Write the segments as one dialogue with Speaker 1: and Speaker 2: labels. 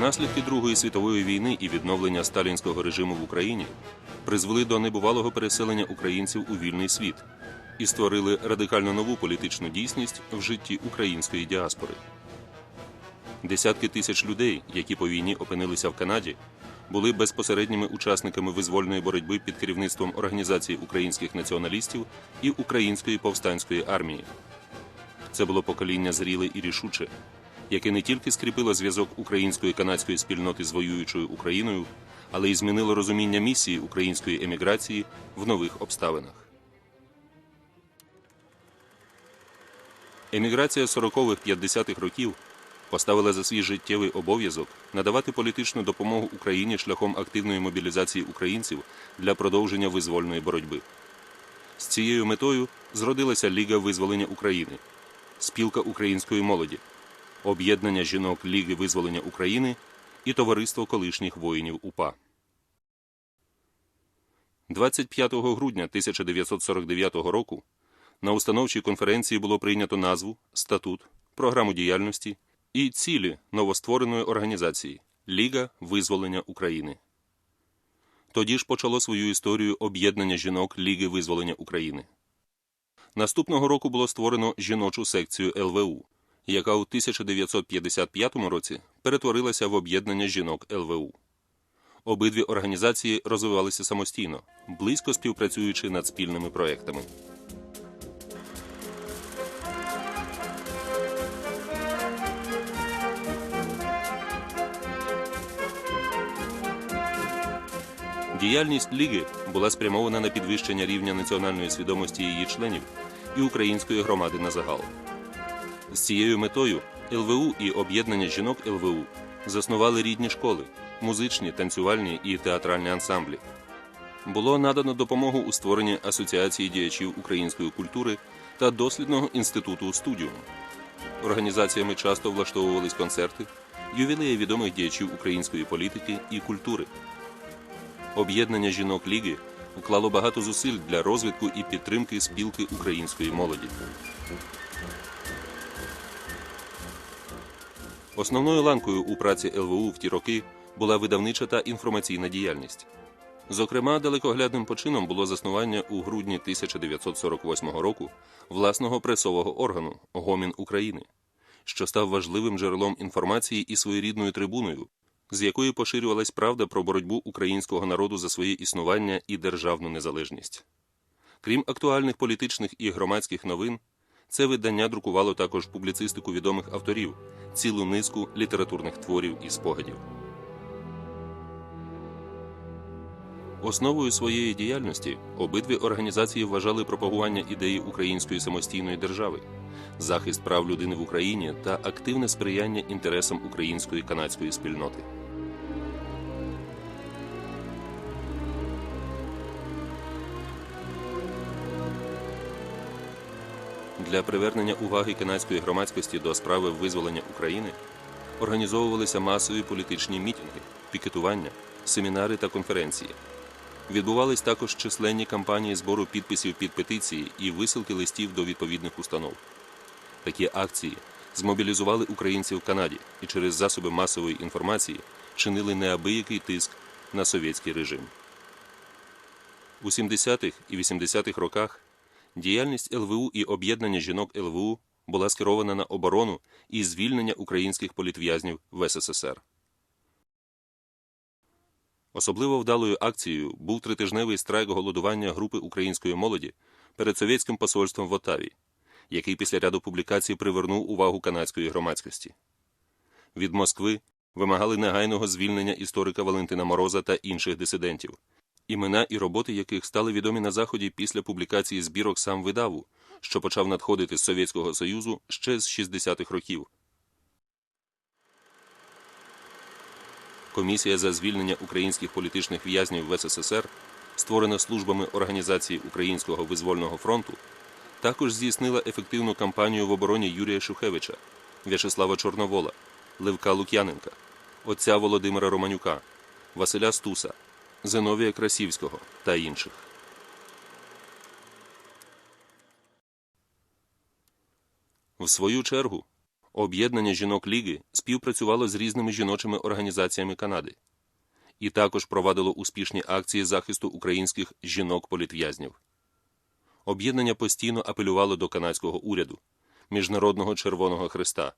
Speaker 1: Наслідки Другої світової війни і відновлення сталінського режиму в Україні призвели до небувалого переселення українців у вільний світ і створили радикально нову політичну дійсність в житті української діаспори. Десятки тисяч людей, які по війні опинилися в Канаді, були безпосередніми учасниками визвольної боротьби під керівництвом Організації українських націоналістів і Української повстанської армії. Це було покоління зріле і рішуче, яке не тільки скріпило зв'язок української канадської спільноти з воюючою Україною, але й змінило розуміння місії української еміграції в нових обставинах. Еміграція 40-х-50-х років поставила за свій життєвий обов'язок надавати політичну допомогу Україні шляхом активної мобілізації українців для продовження визвольної боротьби. З цією метою зродилася Ліга визволення України, спілка української молоді, об'єднання жінок Ліги визволення України і товариство колишніх воїнів УПА. 25 грудня 1949 року на установчій конференції було прийнято назву, статут, програму діяльності і цілі новоствореної організації Ліга визволення України. Тоді ж почало свою історію об'єднання жінок Ліги визволення України. Наступного року було створено жіночу секцію ЛВУ, яка у 1955 році перетворилася в об'єднання жінок ЛВУ. Обидві організації розвивалися самостійно, близько співпрацюючи над спільними проектами. Діяльність Ліги була спрямована на підвищення рівня національної свідомості її членів і української громади на загал. З цією метою ЛВУ і об'єднання жінок ЛВУ заснували рідні школи, музичні, танцювальні і театральні ансамблі. Було надано допомогу у створенні Асоціації діячів української культури та дослідного інституту студіум. Організаціями часто влаштовувались концерти, ювілеї відомих діячів української політики і культури. Об'єднання жінок Ліги вклало багато зусиль для розвитку і підтримки спілки української молоді. Основною ланкою у праці ЛВУ в ті роки була видавнича та інформаційна діяльність. Зокрема, далекоглядним почином було заснування у грудні 1948 року власного пресового органу Гомін України, що став важливим джерелом інформації і своєрідною трибуною, з якої поширювалась правда про боротьбу українського народу за своє існування і державну незалежність. Крім актуальних політичних і громадських новин, це видання друкувало також публіцистику відомих авторів, цілу низку літературних творів і спогадів. Основою своєї діяльності обидві організації вважали пропагування ідеї української самостійної держави, захист прав людини в Україні та активне сприяння інтересам української канадської спільноти. Для привернення уваги канадської громадськості до справи визволення України організовувалися масові політичні мітинги, пікетування, семінари та конференції. Відбувались також численні кампанії збору підписів під петиції і висилки листів до відповідних установ. Такі акції змобілізували українців в Канаді і через засоби масової інформації чинили неабиякий тиск на совєтський режим. У 70-х і 80-х роках діяльність ЛВУ і об'єднання жінок ЛВУ була скерована на оборону і звільнення українських політв'язнів в СССР. Особливо вдалою акцією був тритижневий страйк голодування групи української молоді перед совєтським посольством в Отаві, який після ряду публікацій привернув увагу канадської громадськості. Від Москви вимагали негайного звільнення історика Валентина Мороза та інших дисидентів, імена і роботи яких стали відомі на Заході після публікації збірок сам видаву, що почав надходити з Совєтського Союзу ще з 60-х років. Комісія за звільнення українських політичних в'язнів в СССР, створена службами Організації Українського визвольного фронту, також здійснила ефективну кампанію в обороні Юрія Шухевича, В'ячеслава Чорновола, Левка Лук'яненка, отця Володимира Романюка, Василя Стуса, Зиновія Красівського та інших. В свою чергу Об'єднання жінок Ліги співпрацювало з різними жіночими організаціями Канади і також провадило успішні акції захисту українських жінок-політв'язнів. Об'єднання постійно апелювало до канадського уряду, Міжнародного Червоного Христа,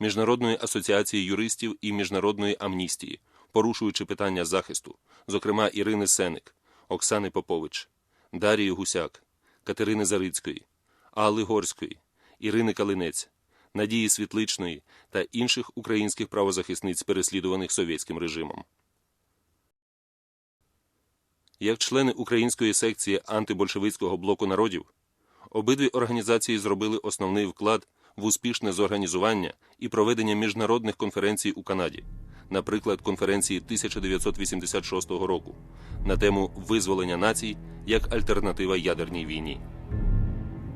Speaker 1: Міжнародної асоціації юристів і Міжнародної амністії, порушуючи питання захисту, зокрема Ірини Сеник, Оксани Попович, Дарії Гусяк, Катерини Зарицької, Алли Горської, Ірини Калинець, Надії Світличної та інших українських правозахисниць, переслідуваних совєтським режимом. Як члени української секції антибольшевицького блоку народів, обидві організації зробили основний вклад в успішне зорганізування і проведення міжнародних конференцій у Канаді, наприклад, конференції 1986 року на тему визволення націй як альтернатива ядерній війні.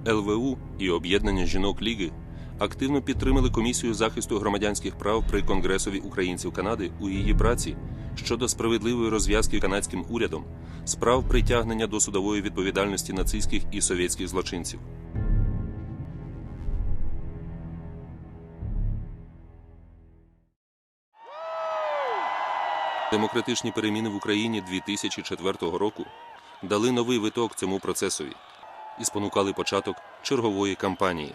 Speaker 1: ЛВУ і об'єднання жінок Ліги активно підтримали комісію захисту громадянських прав при Конгресові українців Канади у її праці щодо справедливої розв'язки канадським урядом справ притягнення до судової відповідальності нацистських і совєтських злочинців. Демократичні переміни в Україні 2004 року дали новий виток цьому процесові і спонукали початок чергової кампанії.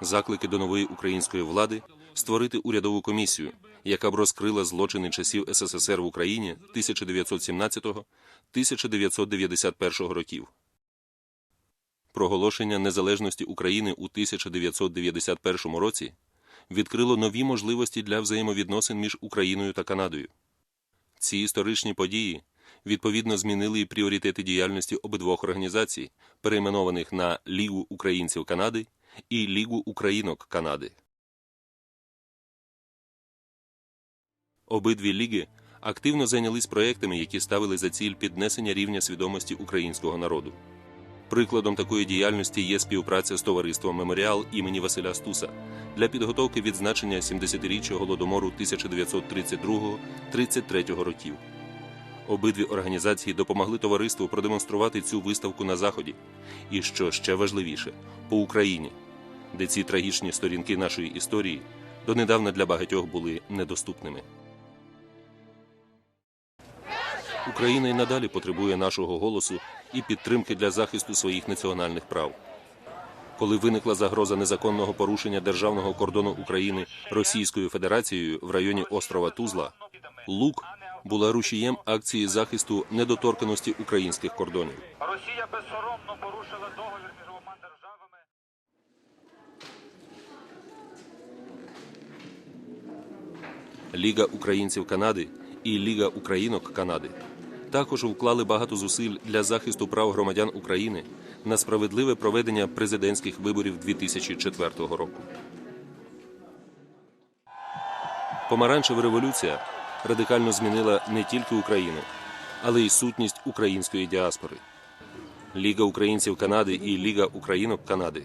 Speaker 1: Заклики до нової української влади створити урядову комісію, яка б розкрила злочини часів СССР в Україні 1917-1991 років. Проголошення незалежності України у 1991 році відкрило нові можливості для взаємовідносин між Україною та Канадою. Ці історичні події відповідно змінили і пріоритети діяльності обидвох організацій, перейменованих на Лігу українців Канади і Лігу українок Канади. Обидві ліги активно зайнялись проектами, які ставили за ціль піднесення рівня свідомості українського народу. Прикладом такої діяльності є співпраця з товариством Меморіал імені Василя Стуса для підготовки відзначення 70-річчя голодомору 1932-33 років. Обидві організації допомогли товариству продемонструвати цю виставку на заході, і що ще важливіше, по Україні, де ці трагічні сторінки нашої історії донедавна для багатьох були недоступними. Україна й надалі потребує нашого голосу і підтримки для захисту своїх національних прав. Коли виникла загроза незаконного порушення державного кордону України Російською Федерацією в районі острова Тузла, Лук була рушієм акції захисту недоторканості українських кордонів.
Speaker 2: Росія безсоромно порушила договір між обома державами.
Speaker 1: Ліга українців Канади і Ліга українок Канади також вклали багато зусиль для захисту прав громадян України на справедливе проведення президентських виборів 2004 року. Помаранчева революція радикально змінила не тільки Україну, але й сутність української діаспори. Ліга українців Канади і Ліга українок Канади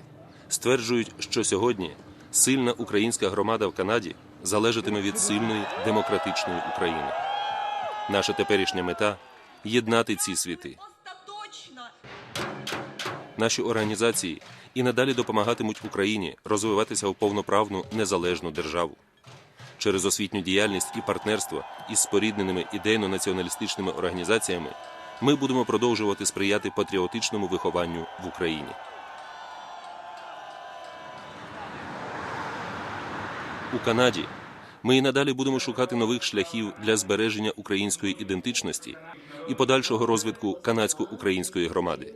Speaker 1: стверджують, що сьогодні сильна українська громада в Канаді залежатиме від сильної демократичної України. Наша теперішня мета єднати ці світи. Наші організації і надалі допомагатимуть Україні розвиватися в повноправну незалежну державу. Через освітню діяльність і партнерство із спорідненими ідейно-націоналістичними організаціями ми будемо продовжувати сприяти патріотичному вихованню в Україні. У Канаді ми і надалі будемо шукати нових шляхів для збереження української ідентичності і подальшого розвитку канадсько-української громади.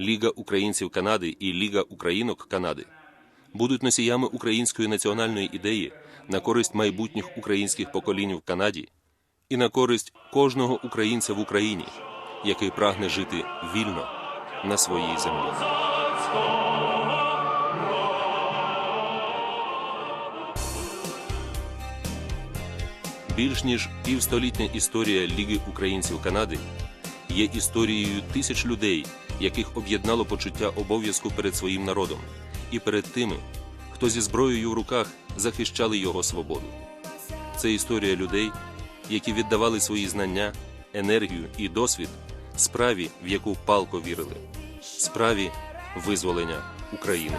Speaker 1: Ліга українців Канади і Ліга українок Канади будуть носіями української національної ідеї на користь майбутніх українських поколінь в Канаді і на користь кожного українця в Україні, який прагне жити вільно на своїй землі. Більш ніж півстолітня історія Ліги українців Канади є історією тисяч людей, яких об'єднало почуття обов'язку перед своїм народом і перед тими, хто зі зброєю в руках захищали його свободу. Це історія людей, які віддавали свої знання, енергію і досвід справі, в яку палко вірили, справі визволення України.